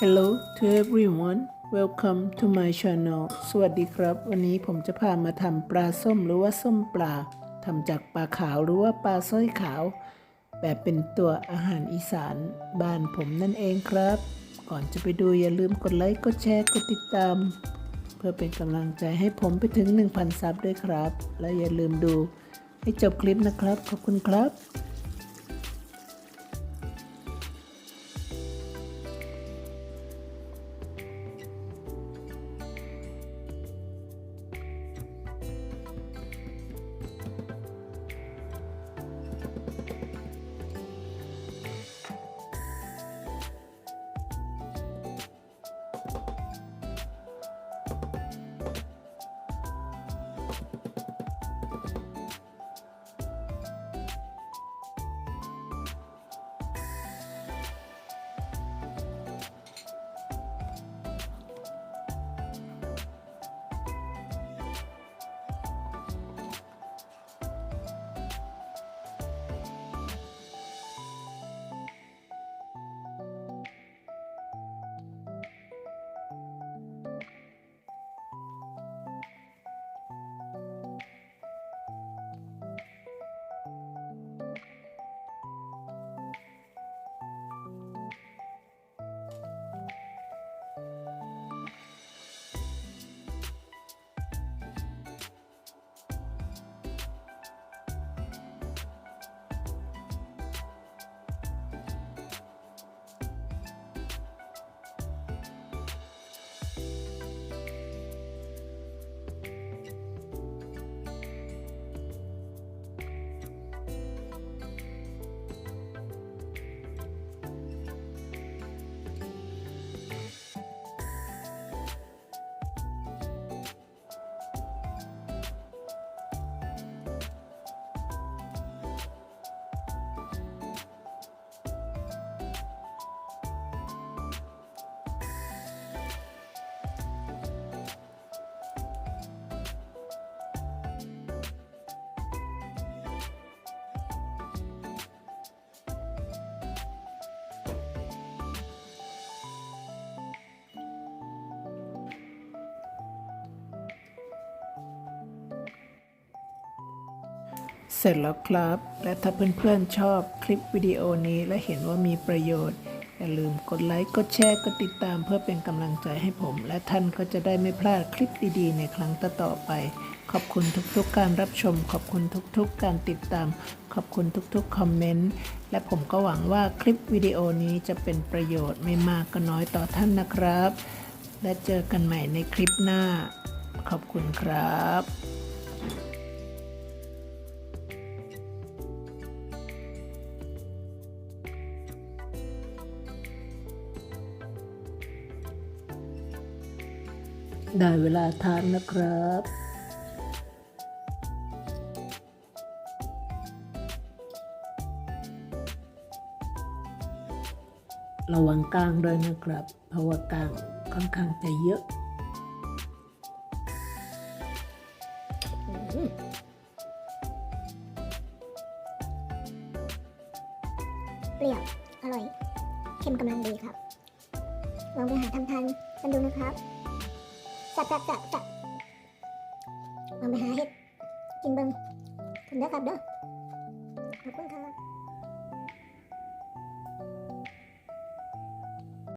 Hello to everyone welcome to my channel สวัสดีครับ วันนี้ผมจะพามาทำปลาส้มหรือว่าส้มปลาทำจากปลาขาวหรือว่าปลาสร้อยขาว แบบเป็นตัวอาหารอีสานบ้านผมนั่นเองครับ ก่อนจะไปดูอย่าลืมกดไลค์กดแชร์กดติดตาม เพื่อเป็นกำลังใจให้ผมไปถึง 1,000 ซับด้วยครับ และอย่าลืมดูให้จบคลิปนะครับ ขอบคุณครับ เสร็จแล้วครับ และถ้าเพื่อนๆชอบคลิปวิดีโอนี้และเห็นว่ามีประโยชน์ อย่าลืมกดไลค์ กดแชร์ กดติดตามเพื่อเป็นกำลังใจให้ผม และท่านก็จะได้ไม่พลาดคลิปดีๆ ในครั้งต่อๆไป ขอบคุณทุกๆการรับชม ขอบคุณทุกๆการติดตาม ขอบคุณทุกๆคอมเมนต์ และผมก็หวังว่าคลิปวิดีโอนี้จะเป็นประโยชน์ไม่มากก็น้อยต่อท่านนะครับ และเจอกันใหม่ในคลิปหน้า ขอบคุณครับ ได้เวลาทานนะครับ ระวังกลางด้วยนะครับ เพราะว่ากลางค่อนข้างจะเยอะเปรี้ยว อร่อย เค็มกำลังดีครับ ลองไปหาทำทานกันดูนะครับ จับจับจับจับลองไปหาเห็ดกินเบิ้งถึงเด้อครับเด้อขอบคุณครับ